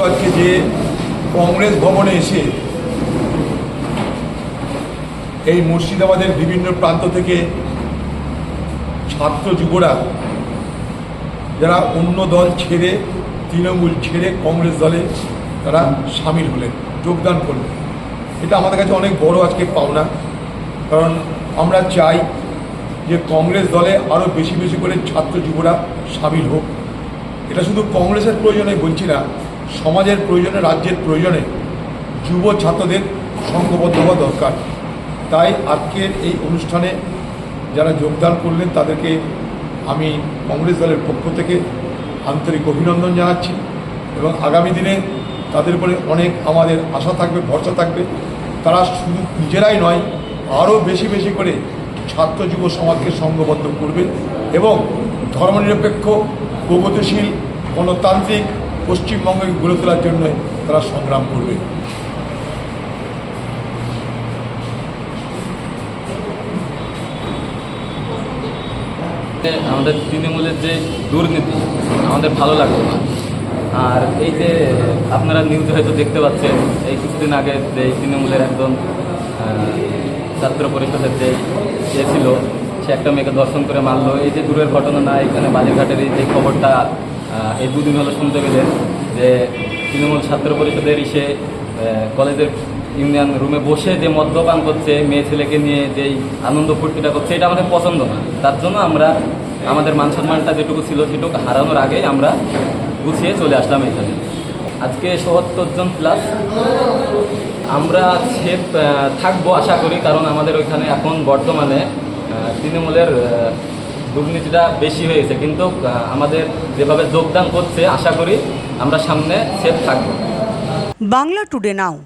আজকে যে কংগ্রেস ভবনে এসে এই মুর্শিদাবাদের বিভিন্ন প্রান্ত থেকে ছাত্র যুবরা যারা অন্য দল ছেড়ে, তৃণমূল ছেড়ে কংগ্রেস দলে তারা সামিল হলেন, যোগদান করলেন। এটা আমাদের কাছে অনেক বড় আজকে পাওনা। কারণ আমরা চাই যে কংগ্রেস দলে আরও বেশি বেশি করে ছাত্র যুবরা সামিল হোক। এটা শুধু কংগ্রেসের প্রয়োজনে বলছি না সমাজের প্রয়োজনে, রাজ্যের প্রয়োজনে যুব ছাত্রদের সংঘবদ্ধ হওয়া দরকার। তাই আজকের এই অনুষ্ঠানে যারা যোগদান করলেন, তাদেরকে আমি কংগ্রেস দলের পক্ষ থেকে আন্তরিক অভিনন্দন জানাচ্ছি এবং আগামী দিনে তাদের উপরে অনেক আমাদের আশা থাকবে, ভরসা থাকবে। তারা শুধু নিজেরাই নয়, আরও বেশি বেশি করে ছাত্র যুব সমাজকে সংঘবদ্ধ করবে এবং ধর্মনিরপেক্ষ, প্রগতিশীল, গণতান্ত্রিক পশ্চিমবঙ্গে গড়ে তোলার জন্য তারা সংগ্রাম করবে। আমাদের তৃণমূলের যে দুর্নীতি, আমাদের ভালো লাগতো না। আর এই যে আপনারা নিউজে হয়তো দেখতে পাচ্ছেন, এই কিছুদিন আগে যে তৃণমূলের একজন ছাত্র পরিষদের যে ইয়ে ছিল, সে একটা মেয়েকে দর্শন করে মারলো। এই যে দূরের ঘটনা না, এখানে বালিরঘাটের এই যে খবরটা এই দুদিন হলো শুনতে পেলেন যে তৃণমূল ছাত্র পরিষদের ইসে কলেজের ইউনিয়ন রুমে বসে যে মদ্যপান করছে, মেয়ে ছেলেকে নিয়ে যেই আনন্দ ফুর্তিটা করছে, এটা আমাদের পছন্দ না। তার জন্য আমরা আমাদের মান সম্মানটা যেটুকু ছিল সেটুকু হারানোর আগেই আমরা গুছিয়ে চলে আসলাম এখানে। আজকে সত্তর জন প্লাস আমরা সেফ থাকব আশা করি, কারণ আমাদের ওইখানে এখন বর্তমানে তৃণমূলের দুর্নীতিটা বেশি হয়েছে কিন্তু আমাদের যেভাবে যোগদান করছে, আশা করি আমরা সামনে সেফ থাকব। বাংলা টুডে নাও